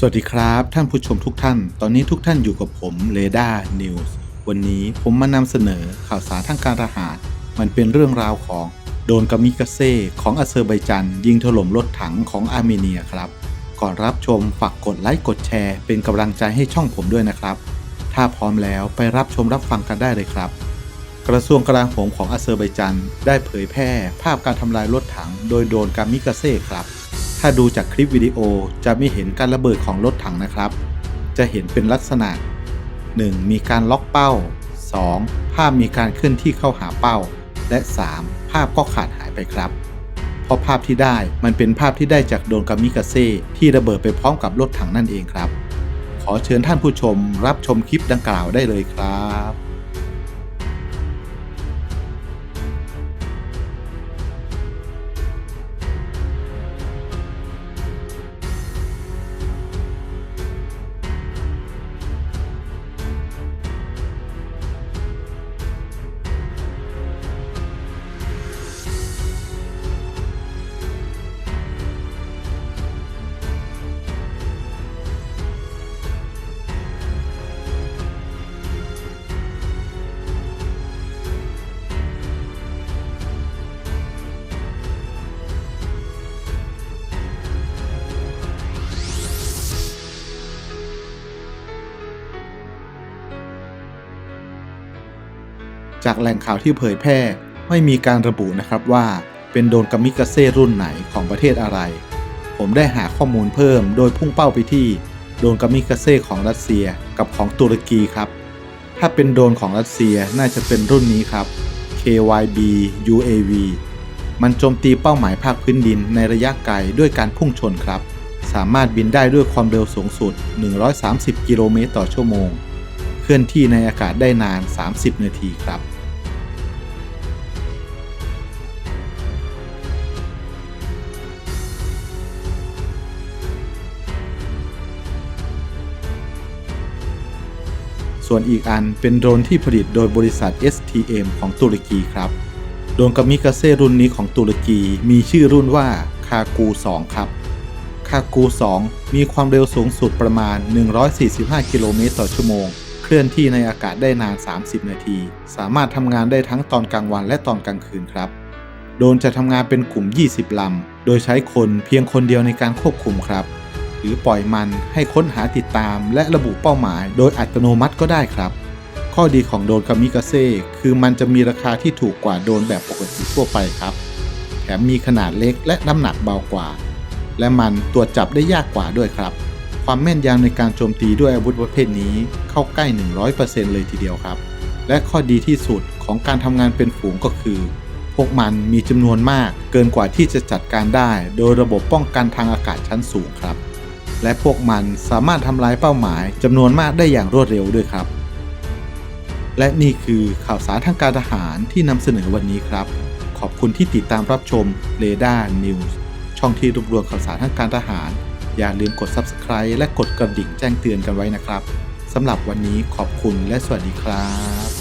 สวัสดีครับท่านผู้ชมทุกท่าน ตอนนี้ทุกท่านอยู่กับผมเรดาร์นิวส์วันนี้ผมมานำเสนอข่าวสารทางการทหาร มันเป็นเรื่องราวของโดนกามิกาเซ่ของอาเซอร์ไบจัน ยิงถล่มรถถังของอาร์เมเนียครับ ก่อนรับชมฝากกดไลค์กดแชร์ เป็นกำลังใจให้ช่องผมด้วยนะครับ ถ้าพร้อมแล้วไปรับชมรับฟังกันได้เลยครับ กระทรวงกลาโหมของอาเซอร์ไบจันได้เผยแพร่ ภาพการทำลายรถถัง โดยโดนกามิกาเซ่ครับ ถ้าดูจากคลิปวิดีโอจะไม่เห็นการระเบิดของรถถังนะครับ จะเห็นเป็นลักษณะ 1. มีการล็อกเป้า 2. ภาพมีการเคลื่อนที่เข้าหาเป้า และ 3. ภาพก็ขาดหายไปครับ เพราะภาพที่ได้มันเป็นภาพที่ได้จากโดนกามิกาเซ่ที่ระเบิดไปพร้อมกับรถถังนั่นเองครับ ขอเชิญท่านผู้ชมรับชมคลิปดังกล่าวได้เลยครับ จากแหล่งข่าวที่เผยแพร่ ไม่มีการระบุนะครับว่าเป็นโดรนกามิกาเซ่รุ่นไหนของประเทศอะไร ผมได้หาข้อมูลเพิ่มโดยพุ่งเป้าไปที่โดรนกามิกาเซ่ของรัสเซียกับของตุรกีครับ ถ้าเป็นโดรนของรัสเซียน่าจะเป็นรุ่นนี้ครับ KYB UAV มันโจมตีเป้าหมายภาคพื้นดินในระยะไกลด้วยการพุ่งชนครับ สามารถบินได้ด้วยความเร็วสูงสุด 130 กิโลเมตรต่อชั่วโมง เคลื่อนที่ในอากาศได้นาน 30 นาทีครับ ส่วนอีกอันเป็นโดรนที่ผลิตโดยบริษัท STM ของตุรกีครับ โดรนกามิกาเซ่รุ่นนี้ของตุรกีมีชื่อรุ่นว่าคากู 2 ครับ คากู 2 มีความเร็วสูงสุดประมาณ 145 กิโลเมตรต่อชั่วโมง เคลื่อนที่ในอากาศได้นาน 30 นาที สามารถทำงานได้ทั้งตอนกลางวันและตอนกลางคืนครับ โดรนจะทำงานเป็นกลุ่ม 20 ลำ โดยใช้คนเพียงคนเดียวในการควบคุมครับ รือปล่อยมันให้ค้นหาติดตาม และระบุเป้าหมาย โดยอัตโนมัติก็ได้ครับ ข้อดีของโดรนคามิกาเซ่คือมันจะมีราคาที่ถูกกว่าโดรนแบบปกติทั่วไปครับ แถมมีขนาดเล็กและน้ำหนักเบากว่า และมันตรวจจับได้ยากกว่าด้วยครับ ความแม่นยำในการโจมตีด้วยอาวุธประเภทนี้เข้าใกล้ 100%เลยทีเดียวครับ และข้อดีที่สุดของการทำงานเป็นฝูงก็คือพวกมันมีจำนวนมากเกินกว่าที่จะจัดการได้ โดยระบบป้องกันทางอากาศชั้นสูงครับ และพวกมันสามารถทำลายเป้าหมายจำนวนมากได้อย่างรวดเร็วด้วยครับ และนี่คือข่าวสารทางการทหารที่นำเสนอวันนี้ครับ ขอบคุณที่ติดตามรับชม r a d a r News ช่องที่รวบรวมข่าวสารทางการทหาร อย่าลืมกด Subscribe และกดกระดิ่งแจ้งเตือนกันไว้นะครับสำหรับวันนี้ขอบคุณและสวัสดีครับ